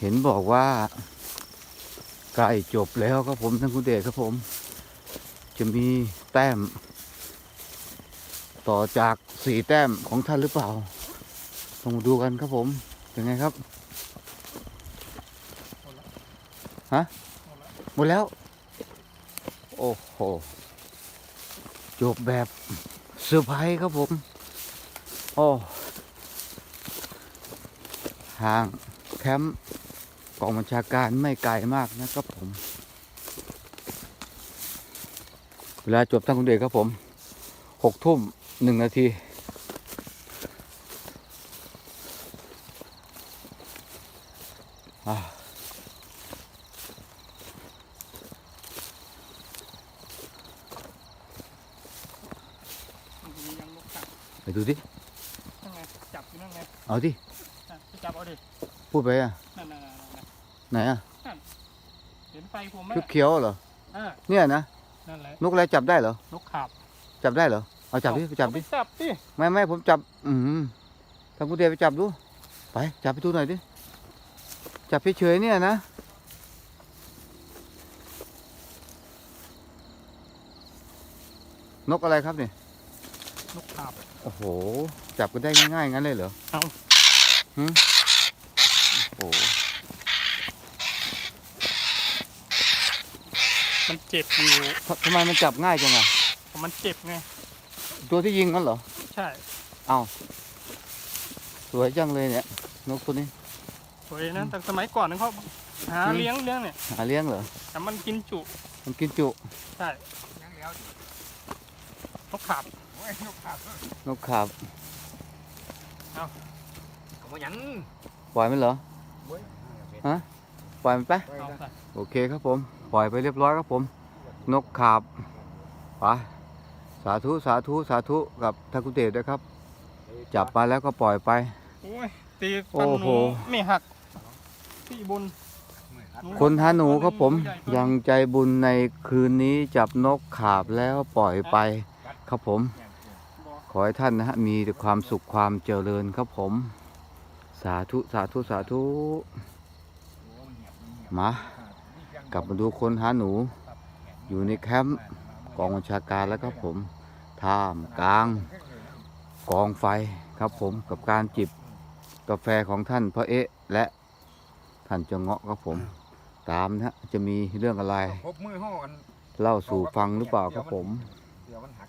เห็นบอกว่าใกล้จบแล้วครับผมท่านคุณเดชครับผม จะมีแต้ม ต่อจากสี่แต้มของท่านหรือเปล่าต้องมาดูกันครับผมเป็นไงครับฮะหมดแล้ว โอ้โห จบแบบเซอร์ไพรส์ครับผม โอ้ห่างแคมป์ กองบัญชาการไม่ไกลมากนะครับผม เวลาจบท่านคุณเดชครับผมหกทุ่มหนึ่งนาทีอ่ามันจะมียังนกกัดไปดูดินั่นไงจับอยู่นั่นไงเอาดิอะไปจับเอาดิ พูดไปอะนั่นนั่นนั่นนั่น ไหนอะเห็นไฟผมไหมเขียวๆเหรออ่าเนี่ยนะนั่นแหละนกอะไรจับได้เหรอนกขาบจับได้เหรอเอาจับดิไปจับดิเอาไปจับดิไม่ไม่ผมจับ อืมทางคุณเดชไปจับดู ไปจับไปดูหน่อยดิจับเฉยๆเนี่ยนะนกอะไรครับเนี่ยนกขาบโอ้โห จับกันได้ง่ายๆงั้นเลยเหรอเอาหืมโอ้โห มันเจ็บอยู่ททำไมมันจับง่ายจังอะมันเจ็บไง ตัวที่ยิงกันเหรอ ใช่สวยจังเลยเนี่ยนกตัวนี้ สวยนะแต่สมัยก่อนนั้นเขาหาอืมเลี้ยงเลี้ยงเนี่ยหาเลี้ยงเหรอ แต่มันกินจุ มันกินจุ ใช่นกขาบนกขาบเอามาหยังปล่อยมันเหรอฮะป ล่อยมันไปเอาไป โอเคครับผม ปล่อยไปเรียบร้อยครับผม นกขาบไปสาธุสาธุสาธุกับท่านกุเดชด้วยครับ จับมาแล้วก็ปล่อยไป โอ้ยตีโอ้ฟันหโห นูไม่หักพี่บุญคนหาหนูครับผม ยังใจบุญในคืนนี้จับนกขาบแล้วปล่อยไป ครับผมบอกขอให้ท่านนะฮะมีแต่ความสุขความเจริญครับผม สาธุสาธุสาธุ มา กลับมาดูคนหาหนู อยู่ในแคมป์กองบัญชาการแล้วครับผมท่ามกลาง กองไฟครับผมกับการจิบกาแฟของท่านพระเอ๊ะ และท่านเจงเงาะครับผม ตามนะฮะจะมีเรื่องอะไร พบมือห่อกันเล่าสู่ฟังหรือเปล่าครับผม เดี๋ยวมันหัก